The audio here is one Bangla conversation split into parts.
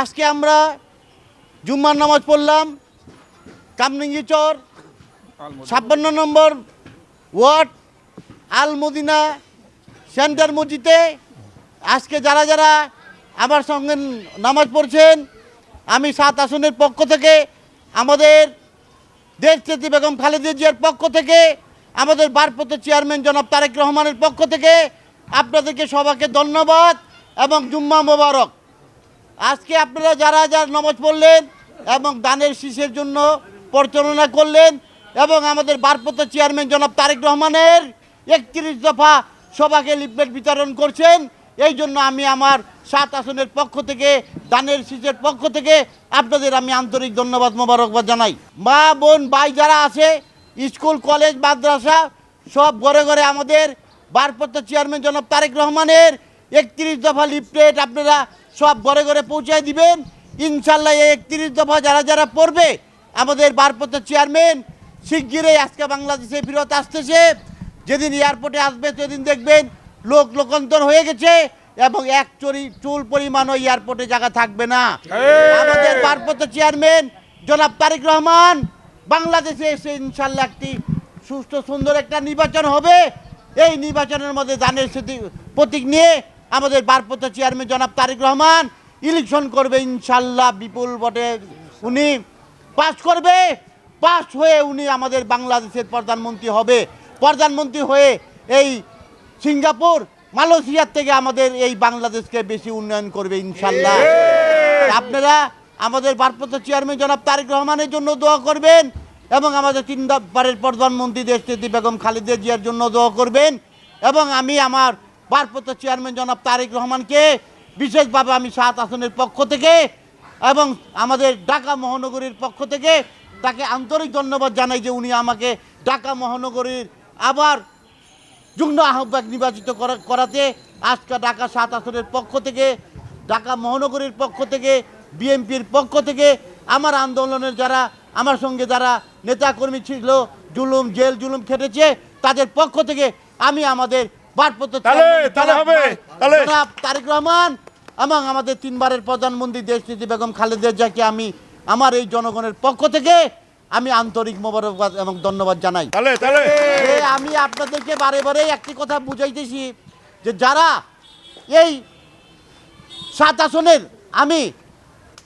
আজকে আমরা জুম্মার নামাজ পড়লাম কামরিঙ্গি চর, ছাপ্পান্ন number ward Al Madina centre মসজিদে। আজকে যারা যারা আমার সঙ্গে নামাজ পড়ছেন, আমি সাত আসনের পক্ষ থেকে, আমাদের দেশ নেত্রী বেগম খালেদা জিয়ার পক্ষ থেকে, আমাদের বারপত্র চেয়ারম্যান জনাব তারেক রহমানের পক্ষ থেকে, আপনাদেরকে সবাইকে ধন্যবাদ এবং জুম্মা মোবারক। আজকে আপনারা যারা যারা নামাজ পড়লেন এবং দানের শীষের জন্য পরিচালনা করলেন এবং আমাদের বারপত্র চেয়ারম্যান জনাব তারেক রহমানের একত্রিশ দফা সবাকে লিফলেট বিতরণ করছেন, এই জন্য আমি আমার সাত আসনের পক্ষ থেকে, দানের শীষের পক্ষ থেকে আপনাদের আমি আন্তরিক ধন্যবাদ, মোবারকবাদ জানাই। মা, বোন, ভাই যারা আছে, স্কুল, কলেজ, মাদ্রাসা, সব ঘরে ঘরে আমাদের বারপত্র চেয়ারম্যান জনাব তারেক রহমানের একত্রিশ দফা লিফলেট আপনারা সব ঘরে ঘরে পৌঁছায় দিবেন। ইনশাল্লাহ এই একত্রিশ দফা যারা যারা পড়বে আমাদের বারপত্র চেয়ারম্যান শিগগিরই আজকে বাংলাদেশে ফেরত আসতেছে। যেদিন এয়ারপোর্টে আসবে সেদিন দেখবেন লোক লোকান্তর হয়ে গেছে এবং এক চুরি চুল পরিমাণও এয়ারপোর্টে জায়গা থাকবে না। আমাদের বারপত্র চেয়ারম্যান জনাব তারেক রহমান বাংলাদেশে এসে ইনশাল্লাহ একটি সুস্থ সুন্দর একটা নির্বাচন হবে। এই নির্বাচনের মধ্যে দানের প্রতীক নিয়ে আমাদের বারপত্র চেয়ারম্যান জনাব তারেক রহমান ইলেকশন করবে ইনশাল্লাহ বিপুল ভোটে উনি পাস করবে। পাস হয়ে উনি আমাদের বাংলাদেশের প্রধানমন্ত্রী হবে। প্রধানমন্ত্রী হয়ে এই সিঙ্গাপুর মালয়েশিয়ার থেকে আমাদের এই বাংলাদেশকে বেশি উন্নয়ন করবে ইনশাল্লাহ। আপনারা আমাদের ভারপ্রাপ্ত চেয়ারম্যান জনাব তারেক রহমানের জন্য দোয়া করবেন এবং আমাদের তিন বারের প্রধানমন্ত্রী দেশনেত্রী বেগম খালেদা জিয়ার জন্য দোয়া করবেন এবং আমি আমার ভারপ্রাপ্ত চেয়ারম্যান জনাব তারেক রহমানকে বিশেষভাবে আমি সাত আসনের পক্ষ থেকে এবং আমাদের ঢাকা মহানগরীর পক্ষ থেকে তাকে আন্তরিক ধন্যবাদ জানাই যে উনি আমাকে ঢাকা মহানগরীর আবার যুগ্ম আহ্বায়ক নির্বাচিত করা- করাতে আজকে ঢাকা সাত আসনের পক্ষ থেকে, ঢাকা মহানগরীর পক্ষ থেকে, বিএনপির পক্ষ থেকে আমার আন্দোলনের যারা, আমার সঙ্গে যারা নেতাকর্মী ছিল, জুলুম, জেল জুলুম খেটেছে, তাদের পক্ষ থেকে আমি আমাদের বারপত্র তাহলে, চেয়ারম্যান তাহলে জনাব- হবে, তাহলে। তারেক রহমান এবং আমাদের তিনবারের প্রধানমন্ত্রী দেশনীতি বেগম খালেদা জিয়াকে আমি আমার এই জনগণের পক্ষ থেকে আমি আন্তরিক মোবারকবাদ এবং ধন্যবাদ জানাই আমি আপনাদেরকে বারে বারে একটি কথা বুঝাইতেছি যে যারা এই সাত আসনের আমি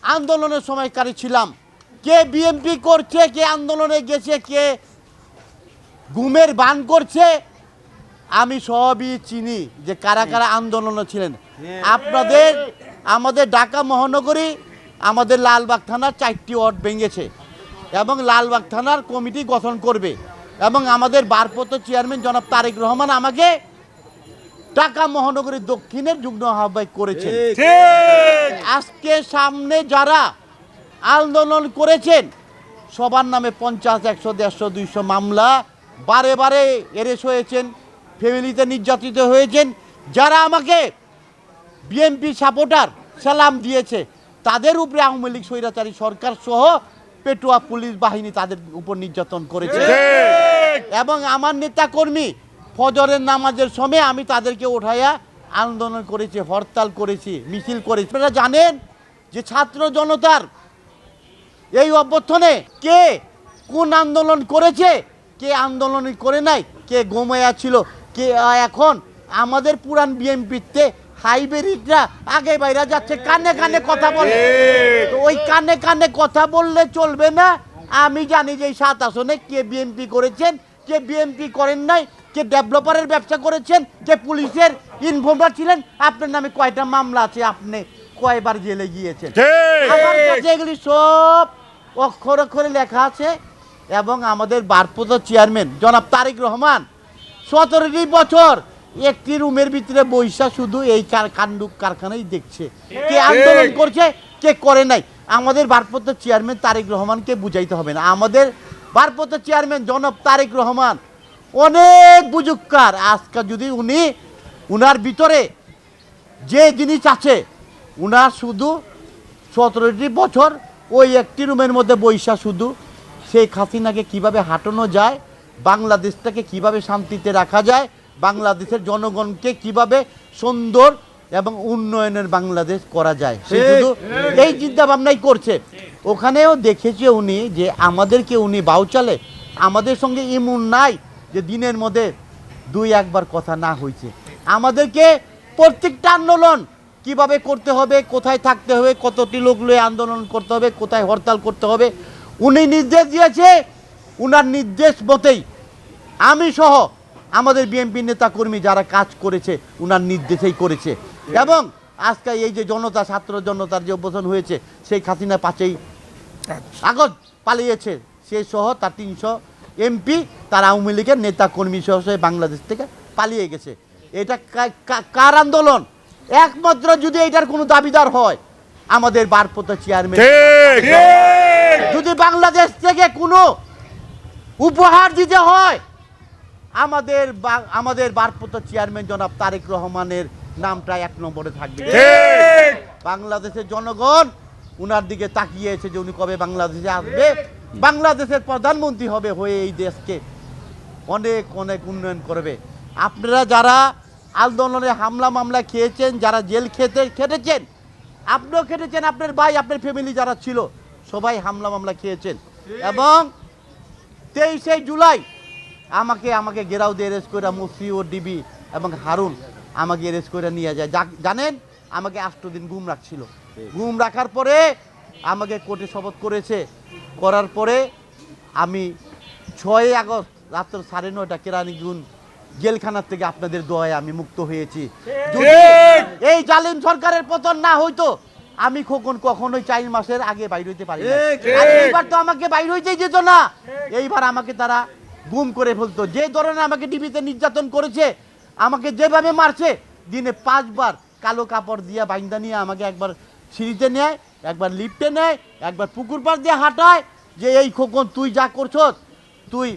আন্দোলনের সময়কারী ছিলাম কে বিএমপি করছে কে আন্দোলনে গেছে কে ঘুমের বান করছে আমি সবই চিনি যে কারা কারা আন্দোলনে ছিলেন। আপনাদের আমাদের ঢাকা মহানগরী আমাদের লালবাগ থানার চারটি ওয়ার্ড ভেঙেছে এবং লালবাগ থানার কমিটি গঠন করবে এবং আমাদের বারপত্র চেয়ারম্যান জনাব তারেক রহমান আমাকে ঢাকা মহানগরীর দক্ষিণের যুগ্ম আহ্বায়ক করেছেন। ঠিক। আজকে সামনে যারা আন্দোলন করেছেন সবার নামে পঞ্চাশ একশো দেড়শো দুইশো মামলা বারে বারে এরেস হয়েছেন। ফ্যামিলিতে নির্যাতিত হয়েছেন যারা আমাকে বিএনপি সাপোর্টার সালাম দিয়েছে তাদের উপরে আওয়ামী লীগ স্বৈরাচারী সরকার সহ পেটুয়া পুলিশ বাহিনী তাদের উপর নির্যাতন করেছে। এবং আমার নেতা কর্মী ফজরের নামাজের সময় আমি তাদেরকে উঠাইয়া আন্দোলন করেছি হরতাল করেছি মিছিল করেছি। আপনারা জানেন যে ছাত্র জনতার এই অভ্যর্থনে কে কোন আন্দোলন করেছে কে আন্দোলন করে নাই কে গোমায়া ছিল কে এখন? আমাদের পুরান বিএমপিতে হাইব্রিডরা আগে বাইরা যাচ্ছে কানে কানে কথা বলে। তো ওই কানে কানে কথা বললে চলবে না। আমি জানি যে এই সাত আসনে কে বিএমপি করেছেন কে বিএমপি করেন নাই কে ডেভেলপারের ব্যবসা করেছেন কে পুলিশের ইনফর্মার ছিলেন। আপনার নামে কয়টা মামলা আছে? আপনি কয়বার জেলে গিয়েছেন? আমার কাছে এগুলি সব অক্ষর অক্ষরে লেখা আছে এবং আমাদের বারপত চেয়ারম্যান জনাব তারিক রহমান সতেরোটি বছর। একটি রুমের ভিতরে বৈশা শুধু এই কাণ্ডু কারখানাই দেখছে। কে আন্দোলন করছে কে করে নাই। আমাদের ভারপ্রাপ্ত চেয়ারম্যান তারেক রহমানকে বুঝাইতে হবে না। আমাদের ভারপ্রাপ্ত চেয়ারম্যান জনাব তারেক রহমান অনেক বুজুক্কার আজকে যদি উনি উনার ভিতরে যে জিনিস আছে উনার শুধু সতেরোটি বছর ওই একটি রুমের মধ্যে বৈশা শুধু সেই হাসিনাকে কীভাবে হাঁটানো যায় বাংলাদেশটাকে কীভাবে শান্তিতে রাখা যায় বাংলাদেশের জনগণকে কীভাবে সুন্দর এবং উন্নয়নের বাংলাদেশ করা যায় সে শুধু এই চিন্তা ভাবনাই করছে। ওখানেও দেখেছে উনি যে আমাদেরকে উনি বাউচালে আমাদের সঙ্গে ইমুন নাই যে দিনের মধ্যে দুই একবার কথা না হয়েছে আমাদেরকে প্রত্যেকটা আন্দোলন কীভাবে করতে হবে কোথায় থাকতে হবে কতটি লোক লয়ে আন্দোলন করতে হবে কোথায় হরতাল করতে হবে উনি নির্দেশ দিয়েছে উনার নির্দেশ মতেই আমি সহ আমাদের বিএনপি নেতা কর্মী যারা কাজ করেছে উনার নির্দেশেই করেছে। এবং আজকে এই যে জনতা ছাত্র জনতার যে অভ্যসন হয়েছে সেই খাসিনা পাঁচেই আগস্ট পালিয়েছে। সে সহ তার তিনশো এমপি তার আওয়ামী লীগের নেতা কর্মী সহ সে বাংলাদেশ থেকে পালিয়ে গেছে। এটা কার আন্দোলন? একমাত্র যদি এটার কোনো দাবিদার হয় আমাদের বারপত চেয়ারম্যান যদি বাংলাদেশ থেকে কোনো উপহার দিতে হয় আমাদের বা- আমাদের বারপত চেয়ারম্যান জনাব তারেক রহমানের নামটা এক নম্বরে থাকবে। বাংলাদেশের জনগণ উনার দিকে তাকিয়েছে যে উনি কবে বাংলাদেশে আসবে। বাংলাদেশের প্রধানমন্ত্রী হবে হয়ে এই দেশকে অনেক অনেক উন্নয়ন করবে। আপনারা যারা আন্দোলনে হামলা মামলা খেয়েছেন যারা জেল খেতে খেটেছেন আপনিও খেটেছেন আপনার ভাই আপনার ফ্যামিলি যারা ছিল সবাই হামলা মামলা খেয়েছেন। এবং তেইশে জুলাই আমাকে আমাকে গেরাও দিয়ে এরেস্ট করে মুসি ও ডিবি এবং হারুন আমাকে এরেস্ট করে নিয়ে যায়। জানেন? আমাকে আষ্ট দিন ঘুম রাখছিল। ঘুম রাখার পরে আমাকে কোর্টে শপথ করেছে। করার পরে আমি ছয় আগস্ট রাত্র সাড়ে নয়টা কেরানীগুন জেলখানার থেকে আপনাদের দোয়ায় আমি মুক্ত হয়েছি। এই জালিম সরকারের পতন না হইতো আমি খোকন কখনোই চার মাসের আগে বাইর হইতে পারি। এইবার তো আমাকে বাইর হইতেই যেত না। এইবার আমাকে তারা গুম করে ফেলতো। যে ধরনের আমাকে টিভিতে নির্যাতন করেছে, আমাকে যেভাবে মারছে, দিনে পাঁচবার কালো কাপড় দিয়ে বাইন্দা নিয়ে আমাকে একবার সিঁড়িতে নেয়, একবার লিফটে নেয়, একবার পুকুর পাড় দিয়ে হাঁটায়, যে এই খোকন, তুই যা করছস তুই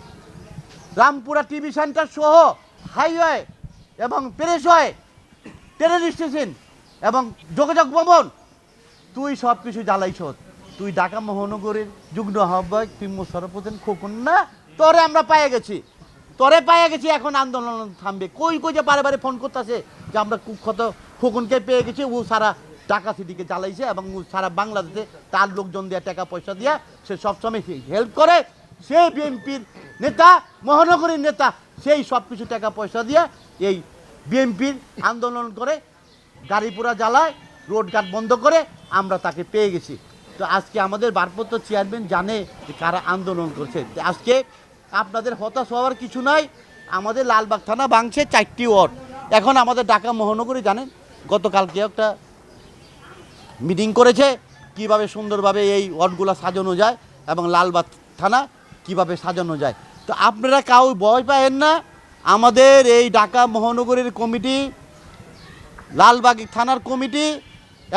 রামপুরা টিভি সেন্টার সহ হাইওয়ে এবং প্রেস হয় ট্রেন স্টেশন এবং যোগাযোগ ভবন, তুই সব কিছু জ্বালাইছ। তুই ঢাকা মহানগরের যুগ্ম আহ্বায়ক, তুই মোশারফুদ্দিন খোকন না? তোরে আমরা পাইয়ে গেছি। তোরে পাইয়ে গেছি, এখন আন্দোলন থামবে। কই কই যে বারে বারে ফোন করতেছে যে আমরা কুখ্যাত খোকনকে পেয়ে গেছি, ও সারা ঢাকা সিটিকে চালাইছে এবং ও সারা বাংলাদেশে তার লোকজন দিয়ে টাকা পয়সা দিয়া সে সবসময় হেল্প করে। সে বিএনপির নেতা, মহানগরীর নেতা, সেই সব কিছু টাকা পয়সা দিয়ে এই বিএনপির আন্দোলন করে গাড়ি পোড়া জ্বালায় রোড ঘাট বন্ধ করে আমরা তাকে পেয়ে গেছি। তো আজকে আমাদের ভারপ্রাপ্ত চেয়ারম্যান জানে যে কারা আন্দোলন করছে। আজকে আপনাদের হতাশ হওয়ার কিছু নাই। আমাদের লালবাগ থানা ভাঙছে চারটি ওয়ার্ড। এখন আমাদের ঢাকা মহানগরী জানেন, গতকালকে একটা মিটিং করেছে কীভাবে সুন্দরভাবে এই ওয়ার্ডগুলো সাজানো যায় এবং লালবাগ থানা কীভাবে সাজানো যায়। তো আপনারা কাউ ভয় পায়েন না। আমাদের এই ঢাকা মহানগরীর কমিটি, লালবাগ থানার কমিটি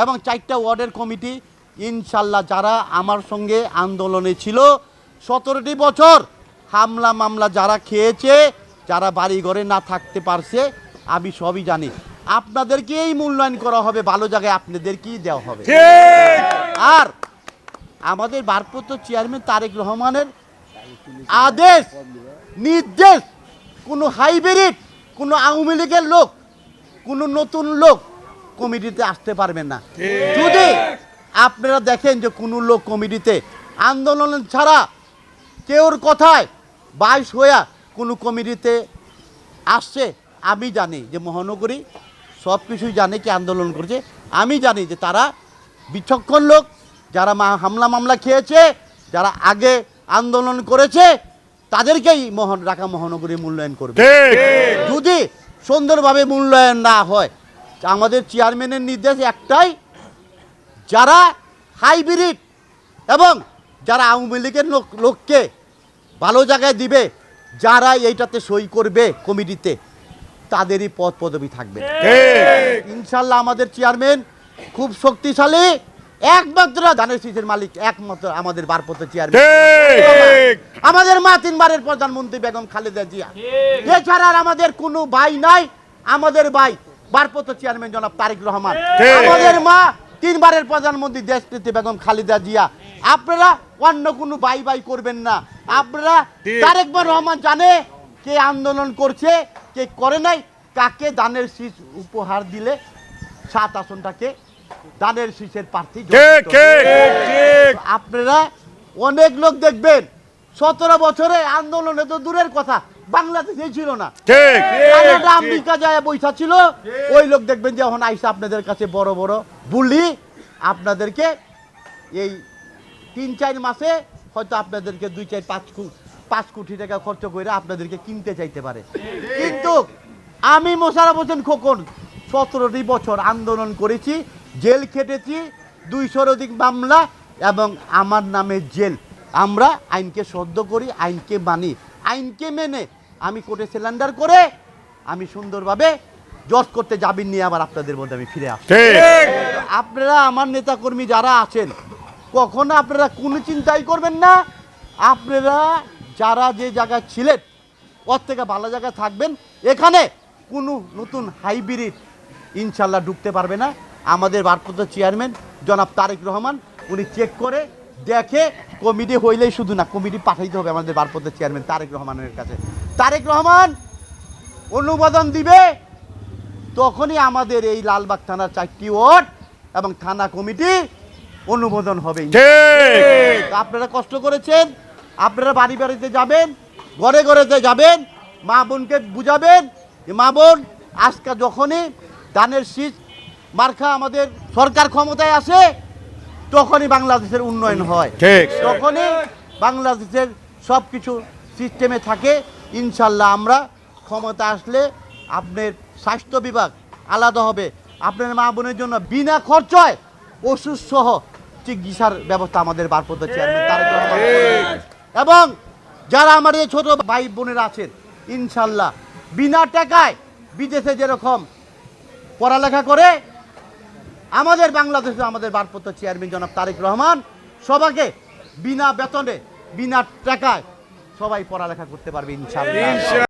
এবং চারটা ওয়ার্ডের কমিটি ইনশাল্লাহ যারা আমার সঙ্গে আন্দোলনে ছিল সতেরোটি বছর হামলা মামলা যারা খেয়েছে যারা বাড়ি ঘরে না থাকতে পারছে আমি সবই জানি। আপনাদেরকেই মূল্যায়ন করা হবে ভালো জায়গায় আপনাদেরকেই দেওয়া হবে। আর আমাদের ভারপ্রাপ্ত চেয়ারম্যান তারেক রহমানের আদেশ নির্দেশ কোনো হাইব্রিড কোনো আওয়ামী লীগের লোক কোনো নতুন লোক কমিটিতে আসতে পারবেন না। যদি আপনারা দেখেন যে কোনো লোক কমিটিতে আন্দোলন ছাড়া কেউর কথায় বাইশ হইয়া কোনো কমিটিতে আসছে আমি জানি যে মহানগরী সব কিছুই জানে কি আন্দোলন করছে। আমি জানি যে তারা বিচক্ষণ লোক যারা মা হামলা মামলা খেয়েছে যারা আগে আন্দোলন করেছে তাদেরকেই মহান ঢাকা মহানগরী মূল্যায়ন করবে। যদি সুন্দরভাবে মূল্যায়ন না হয় আমাদের চেয়ারম্যানের নির্দেশ একটাই যারা হাইব্রিড এবং যারা আওয়ামী লীগের লোক লোককে ভালো জায়গায় দিবে যারা এইটাতে সই করবে কমিটিতে তাদেরই পদ পদবি থাকবে। ইনশাল্লাহ আমাদের চেয়ারম্যান খুব শক্তিশালী একমাত্র ধানের শীষের মালিক একমাত্র আমাদের বারপত্র চেয়ারম্যান। আমাদের মা তিনবারের প্রধানমন্ত্রী বেগম খালেদা জিয়া। এছাড়া আমাদের কোনো ভাই নাই আমাদের ভাই বারপত চেয়ারম্যান জনাব তারেক রহমান। আমাদের মা তিনবারের প্রধানমন্ত্রী দেশনেত্রী বেগম খালেদা জিয়া। আপনারা অন্য কোনো বাই ভাই করবেন না। আপনারা। তারেক রহমান জানে কে আন্দোলন করছে কে করে নাই কাকে দানের শীষ উপহার দিলে সাত আসনটাকে দানের শীষের প্রার্থী আপনারা অনেক লোক দেখবেন সতেরো বছরে আন্দোলনে তো দূরের কথা বাংলাদেশে ছিল না। ঠিক। কানাডা আমেরিকা যায় বৈশা ছিল। ওই লোক দেখবেন যে এখন আইসা আপনাদের কাছে বড় বড় বুলি। আপনাদেরকে এই তিন চার মাসে হয়তো আপনাদেরকে দুই চার পাঁচ কো- পাঁচ কোটি টাকা খরচ করে আপনাদেরকে কিনতে চাইতে পারে। কিন্তু আমি মোশারফ হোসেন খোকন সতেরোটি বছর আন্দোলন করেছি জেল খেটেছি দুইশোর অধিক মামলা এবং আমার নামে জেল। আমরা আইনকে সদ্য করি আইনকে মানি। আইনকে মেনে আমি কোর্টে সিলিন্ডার করে আমি সুন্দরভাবে জজ করতে যাবেন নিয়ে আবার আপনাদের মধ্যে আমি ফিরে আসি ঠিক। আপনারা আমার নেতাকর্মী যারা আছেন কখনো আপনারা কোনো চিন্তাই করবেন না। আপনারা যারা যে জায়গায় ছিলেন ওর থেকে ভালো জায়গায় থাকবেন। এখানে কোনো নতুন হাইব্রিড ইনশাল্লাহ ঢুকতে পারবে না। আমাদের ভারপ্রাপ্ত চেয়ারম্যান জনাব তারেক রহমান উনি চেক করে দেখে কমিটি হইলেই শুধু না কমিটি পাঠাইতে হবে আমাদের ভারপ্রাপ্ত চেয়ারম্যান তারেক রহমানের কাছে। তারেক রহমান অনুমোদন দিবে তখনই আমাদের এই লালবাগ থানার চারটি ওয়ার্ড এবং থানা কমিটি অনুমোদন হবে। আপনারা কষ্ট করেছেন আপনারা বাড়ি বাড়িতে যাবেন ঘরে ঘরেতে যাবেন মা বোনকে বুঝাবেন যে মা বোন আজকে যখনই ধানের শীষ মার্খা আমাদের সরকার ক্ষমতায় আসে তখনই বাংলাদেশের উন্নয়ন হয়। তখনই বাংলাদেশের সব কিছু সিস্টেমে থাকে। ইনশাল্লাহ আমরা ক্ষমতা আসলে আপনার স্বাস্থ্য বিভাগ আলাদা হবে। আপনার মা বোনের জন্য বিনা খরচায় ওষুধ সহ চিকিৎসার ব্যবস্থা আমাদের বারপত চেয়ারম্যান তারেক এবং যারা আমার এই ছোটো ভাই বোনেরা আছেন ইনশাল্লাহ বিনা টাকায় বিদেশে যেরকম পড়ালেখা করে আমাদের বাংলাদেশে আমাদের বারপত্র চেয়ারম্যান জনাব তারেক রহমান সবাইকে বিনা বেতনে বিনা টাকায় সবাই পড়ালেখা করতে পারবে ইনশাল্লাহ